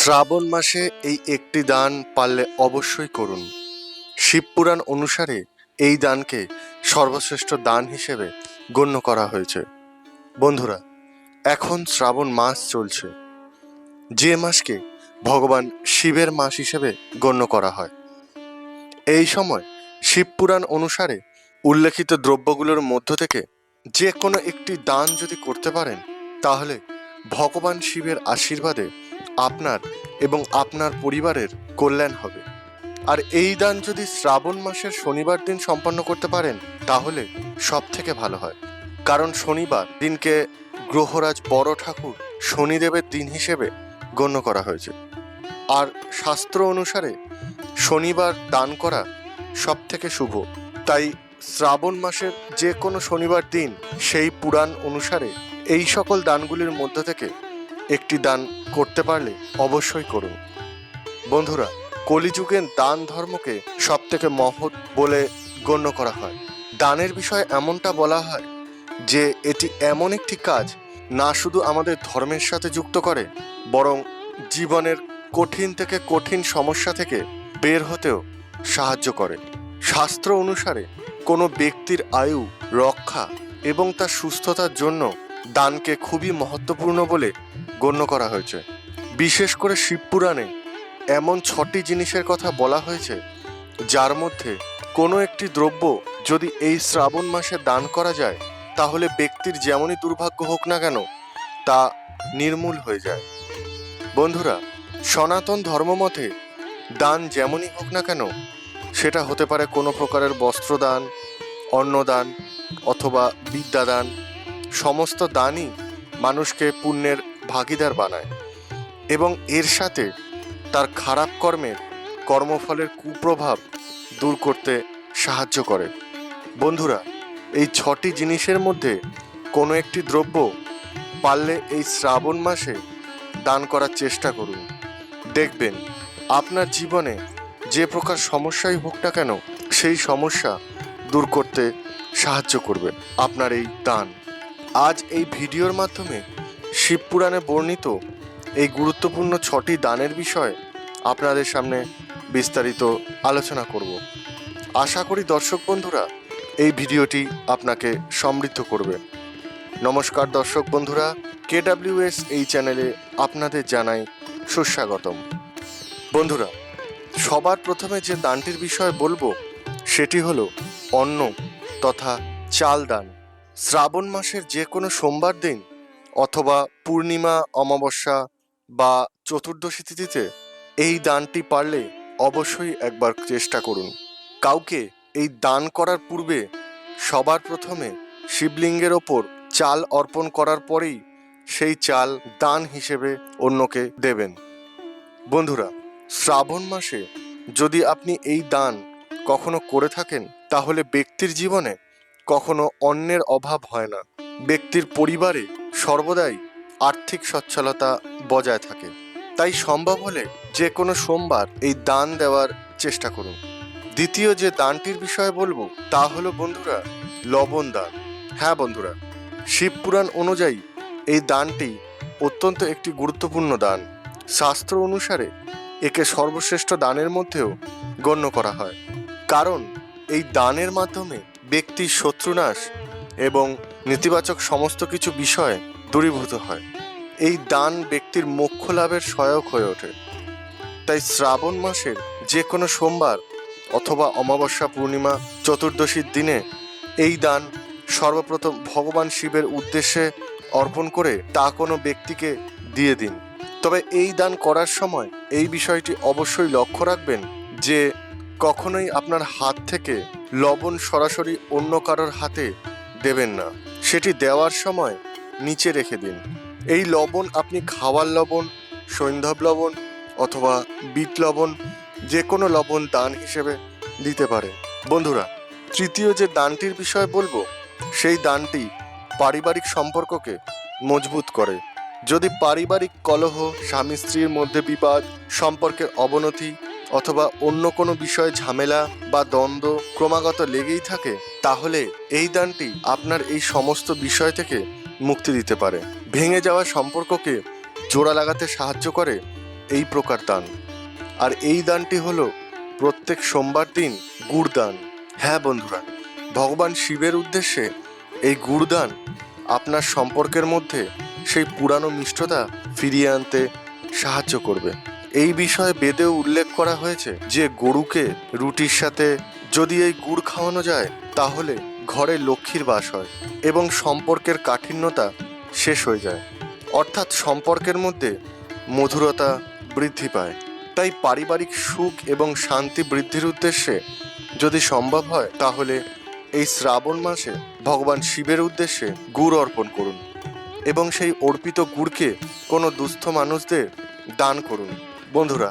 শ্রাবণ মাসে এই একটি দান পারলে অবশ্যই করুন। শিবপুরাণ অনুসারে এই দানকে সর্বশ্রেষ্ঠ দান হিসেবে গণ্য করা হয়েছে। বন্ধুরা, এখন শ্রাবণ মাস চলছে। যে মাসকে ভগবান শিবের মাস হিসেবে গণ্য করা হয়। এই সময় শিবপুরাণ অনুসারে উল্লেখিত দ্রব্যগুলোর মধ্য থেকে যে কোনো একটি দান যদি করতে পারেন, তাহলে ভগবান শিবের আশীর্বাদে আপনার এবং আপনার পরিবারের কল্যাণ হবে। আর এই দান যদি শ্রাবণ মাসের শনিবার দিন সম্পন্ন করতে পারেন, তাহলে সব থেকে ভালো হয়। কারণ শনিবার দিনকে গ্রহরাজ বড় ঠাকুর শনিদেবের দিন হিসেবে গণ্য করা হয়েছে। আর শাস্ত্র অনুসারে শনিবার দান করা সব থেকে শুভ। তাই শ্রাবণ মাসের যে কোনো শনিবার দিন সেই পুরাণ অনুসারে এই সকল দানগুলির মধ্য থেকে একটি দান করতে পারলে অবশ্যই করুন। বন্ধুরা, কলিযুগের দান ধর্মকে সব থেকে মহৎ বলে গণ্য করা হয়। দানের বিষয়ে এমনটা বলা হয় যে, এটি এমন একটি কাজ না শুধু আমাদের ধর্মের সাথে যুক্ত করে, বরং জীবনের কঠিন থেকে কঠিন সমস্যা থেকে বের হতেও সাহায্য করে। শাস্ত্র অনুসারে কোনো ব্যক্তির আয়ু, রক্ষা এবং তার সুস্থতার জন্য দানকে খুবই মহত্বপূর্ণ বলে গণ্য করা হয়েছে। বিশেষ করে শিবপুরাণে এমন ছটি জিনিসের কথা বলা হয়েছে, যার মধ্যে কোনো একটি দ্রব্য যদি এই শ্রাবণ মাসে দান করা যায়, তাহলে ব্যক্তির যেমনই দুর্ভাগ্য হোক না কেন, তা নির্মূল হয়ে যায়। বন্ধুরা, সনাতন ধর্মমতে দান যেমনই হোক না কেন, সেটা হতে পারে কোনো প্রকারের বস্ত্রদান, অন্নদান অথবা বিদ্যাদান সমস্ত দানই মানুষকে পুণ্যের ভাগিদার বানায় এবং এর সাথে তার খারাপ কর্মের কর্মফলের কুপ্রভাব দূর করতে সাহায্য করে। বন্ধুরা, এই ছটি জিনিসের মধ্যে কোনো একটি দ্রব্য পারলে এই শ্রাবণ মাসে দান করার চেষ্টা করুন। দেখবেন, আপনার জীবনে যে প্রকার সমস্যাই হোক না কেন, সেই সমস্যা দূর করতে সাহায্য করবে আপনার এই দান। আজ এই ভিডিওর মাধ্যমে শিবপুরাণে বর্ণিত এই গুরুত্বপূর্ণ ছটি দানের বিষয়ে আপনাদের সামনে বিস্তারিত আলোচনা করব। আশা করি দর্শক বন্ধুরা এই ভিডিওটি আপনাকে সমৃদ্ধ করবে। নমস্কার দর্শক বন্ধুরা, কেডাব্লিউএস এই চ্যানেলে আপনাদের জানাই সুস্বাগতম। বন্ধুরা, সবার প্রথমে যে দানটির বিষয়ে বলব, সেটি হলো অন্ন তথা চাল দান। শ্রাবণ মাসের যে কোনো সোমবার দিন অথবা পূর্ণিমা, অমাবস্যা বা চতুর্দশী তিথিতে এই দানটি পারলে অবশ্যই একবার চেষ্টা করুন। কাউকে এই দান করার পূর্বে সবার প্রথমে শিবলিঙ্গের ওপর চাল অর্পণ করার পরেই সেই চাল দান হিসেবে অন্যকে দেবেন। বন্ধুরা, শ্রাবণ মাসে যদি আপনি এই দান কখনো করে থাকেন, তাহলে ব্যক্তির জীবনে কখনো অন্যের অভাব হয় না। ব্যক্তির পরিবারে সর্বদাই আর্থিক সচ্ছলতা বজায় থাকে। তাই সম্ভব হলে যে কোনো সোমবার এই দান দেওয়ার চেষ্টা করুন। দ্বিতীয় যে দানটির বিষয়ে বলব, তা হলো বন্ধুরা, লবণ দান। হ্যাঁ বন্ধুরা শিবপুরাণ অনুযায়ী এই দানটি অত্যন্ত একটি গুরুত্বপূর্ণ দান। শাস্ত্র অনুসারে একে সর্বশ্রেষ্ঠ দানের মধ্যেও গণ্য করা হয়। কারণ এই দানের মাধ্যমে ব্যক্তির শত্রুনাশ এবং নেতিবাচক সমস্ত কিছু বিষয় দূরীভূত হয়। এই দান ব্যক্তির মোক্ষ লাভের সহায়ক হয়ে ওঠে। তাই শ্রাবণ মাসের যে কোনো সোমবার অথবা অমাবস্যা পূর্ণিমা চতুর্দশীর দিনে এই দান সর্বপ্রথম ভগবান শিবের উদ্দেশ্যে অর্পণ করে তা কোনো ব্যক্তিকে দিয়ে দিন। তবে এই দান করার সময় এই বিষয়টি অবশ্যই লক্ষ্য রাখবেন যে কখনোই আপনার হাত থেকে লবণ সরাসরি অন্য কারোর হাতে দেবেন না। সেটি দেওয়ার সময় নিচে রেখে দিন। এই লবণ আপনি খাওয়ার লবণ সৈন্ধব লবণ অথবা বিট লবণ যে কোনো লবণ দান হিসেবে দিতে পারে বন্ধুরা, তৃতীয় যে দানটির বিষয়ে বলব, সেই দানটি পারিবারিক সম্পর্ককে মজবুত করে। যদি পারিবারিক কলহ স্বামী স্ত্রীর মধ্যে বিবাদ, সম্পর্কের অবনতি অথবা অন্য কোনো বিষয়ে ঝামেলা বা দ্বন্দ্ব ক্রমাগত লেগেই থাকে, তাহলে এই দানটি আপনার এই সমস্ত বিষয় থেকে মুক্তি দিতে পারে। ভেঙে যাওয়া সম্পর্ককে জোড়া লাগাতে সাহায্য করে এই প্রকার দান। আর এই দানটি হলো প্রত্যেক সোমবার দিন গুড় দান হ্যাঁ বন্ধুরা, ভগবান শিবের উদ্দেশ্যে এই গুড় দান আপনার সম্পর্কের মধ্যে সেই পুরানো মিষ্টতা ফিরিয়ে আনতে সাহায্য করবে। এই বিষয়ে বেদেও উল্লেখ করা হয়েছে যে গরুকে রুটির সাথে যদি এই গুড় খাওয়ানো যায়, তাহলে ঘরে লক্ষ্মীর বাস হয় এবং সম্পর্কের কাঠিন্যতা শেষ হয়ে যায়। অর্থাৎ সম্পর্কের মধ্যে মধুরতা বৃদ্ধি পায়। তাই পারিবারিক সুখ এবং শান্তি বৃদ্ধির উদ্দেশ্যে যদি সম্ভব হয়, তাহলে এই শ্রাবণ মাসে ভগবান শিবের উদ্দেশ্যে গুড় অর্পণ করুন এবং সেই অর্পিত গুড়কে কোনো দুস্থ মানুষদের দান করুন। বন্ধুরা,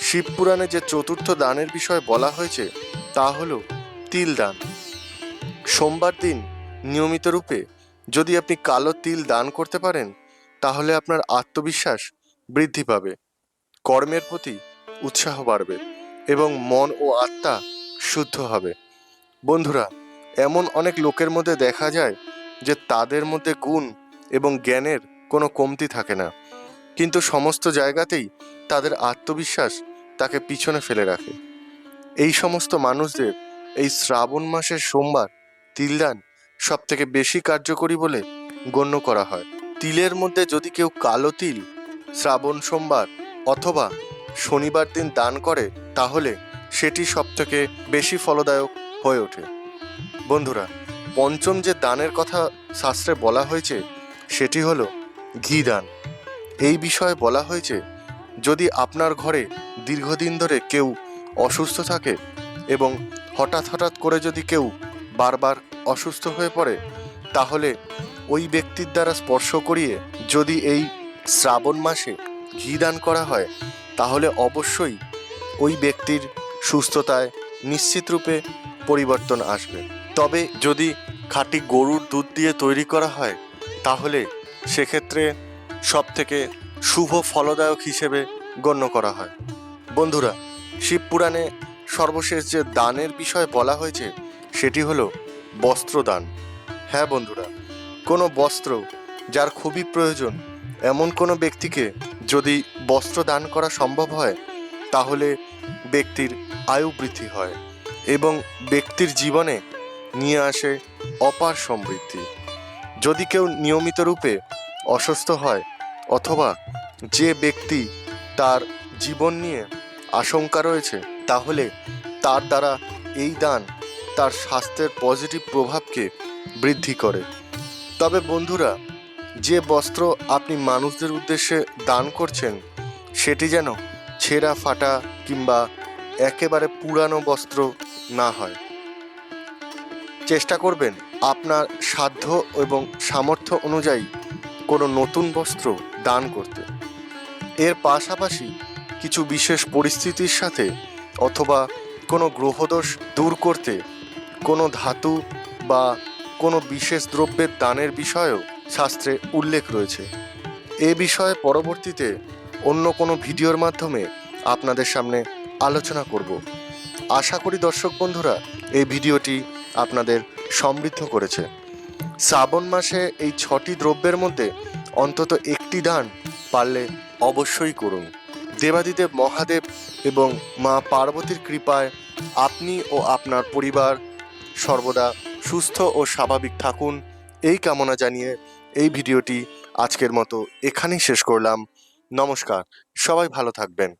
শিব পুরাণে যে চতুর্থ দানের বিষয়ে বলা হয়েছে, তা হলো তিল দান। সোমবার দিন নিয়মিত রূপে যদি আপনি কালো তিল দান করতে পারেন, তাহলে আপনার আত্মবিশ্বাস বৃদ্ধি পাবে, কর্মের প্রতি উৎসাহ বাড়বে এবং মন ও আত্মা শুদ্ধ হবে। বন্ধুরা, এমন অনেক লোকের মধ্যে দেখা যায় যে তাদের মধ্যে গুণ এবং জ্ঞানের কোনো কমতি থাকে না। কিন্তু সমস্ত জায়গাতেই তাদের আত্মবিশ্বাস তাকে পিছনে ফেলে রাখে। এই সমস্ত মানুষদের এই শ্রাবণ মাসের সোমবার তিলদান সব থেকে বেশি কার্যকরী বলে গণ্য করা হয়। তিলের মধ্যে যদি কেউ কালো তিল শ্রাবণ সোমবার অথবা শনিবার দিন দান করে, তাহলে সেটি সব থেকে বেশি ফলদায়ক হয়ে ওঠে। বন্ধুরা, পঞ্চম যে দানের কথা শাস্ত্রে বলা হয়েছে, সেটি হলো ঘি দান। এই বিষয়ে বলা হয়েছে, যদি আপনার ঘরে দীর্ঘদিন ধরে কেউ অসুস্থ থাকে এবং হঠাৎ হঠাৎ করে যদি কেউ বারবার অসুস্থ হয়ে পড়ে, তাহলে ওই ব্যক্তির দ্বারা স্পর্শ করিয়ে যদি এই শ্রাবণ মাসে ঘি দান করা হয়, তাহলে অবশ্যই ওই ব্যক্তির সুস্থতায় নিশ্চিত রূপে পরিবর্তন আসবে। তবে যদি খাঁটি গরুর দুধ দিয়ে তৈরি করা হয়, তাহলে সেক্ষেত্রে সব থেকে শুভ ফলদায়ক হিসেবে গণ্য করা হয়। বন্ধুরা শিবপুরাণে সর্বশেষ যে দানের বিষয়ে বলা হয়েছে, সেটি হলো বস্ত্রদান। হ্যাঁ বন্ধুরা, কোনো বস্ত্র যার খুবই প্রয়োজন, এমন কোনো ব্যক্তিকে যদি বস্ত্র দান করা সম্ভব হয়, তাহলে ব্যক্তির আয়ু বৃদ্ধি হয় এবং ব্যক্তির জীবনে নিয়ে আসে অপার সমৃদ্ধি। যদি কেউ নিয়মিত রূপে অসুস্থ হয় অথবা যে ব্যক্তি তার জীবন নিয়ে আশঙ্কা রয়েছে, তাহলে তার দ্বারা এই দান তার স্বাস্থ্যের পজিটিভ প্রভাবকে বৃদ্ধি করে। তবে বন্ধুরা, যে বস্ত্র আপনি মানুষদের উদ্দেশ্যে দান করছেন, সেটি যেন ছেঁড়া ফাটা কিংবা একেবারে পুরানো বস্ত্র না হয়। চেষ্টা করবেন আপনার সাধ্য এবং সামর্থ্য অনুযায়ী কোনো নতুন বস্ত্র দান করতে। এর পাশাপাশি কিছু বিশেষ পরিস্থিতির সাথে অথবা কোনো গ্রহদোষ দূর করতে কোনো ধাতু বা কোনো বিশেষ দ্রব্যের দানের বিষয়েও শাস্ত্রে উল্লেখ রয়েছে। এ বিষয়ে পরবর্তীতে অন্য কোনো ভিডিওর মাধ্যমে আপনাদের সামনে আলোচনা করব। আশা করি দর্শক বন্ধুরা, এই ভিডিওটি আপনাদের সমৃদ্ধ করেছে। শ্রাবণ মাসে এই ছটি দ্রব্যের মধ্যে অন্তত একটি দান পারলে অবশ্যই করুন। দেবাদিদেব মহাদেব এবং মা পার্বতীর কৃপায় আপনি ও আপনার পরিবার সর্বদা সুস্থ ও স্বাভাবিক থাকুন। এই কামনা জানিয়ে এই ভিডিওটি আজকের মতো এখানেই শেষ করলাম। নমস্কার, সবাই ভালো থাকবেন।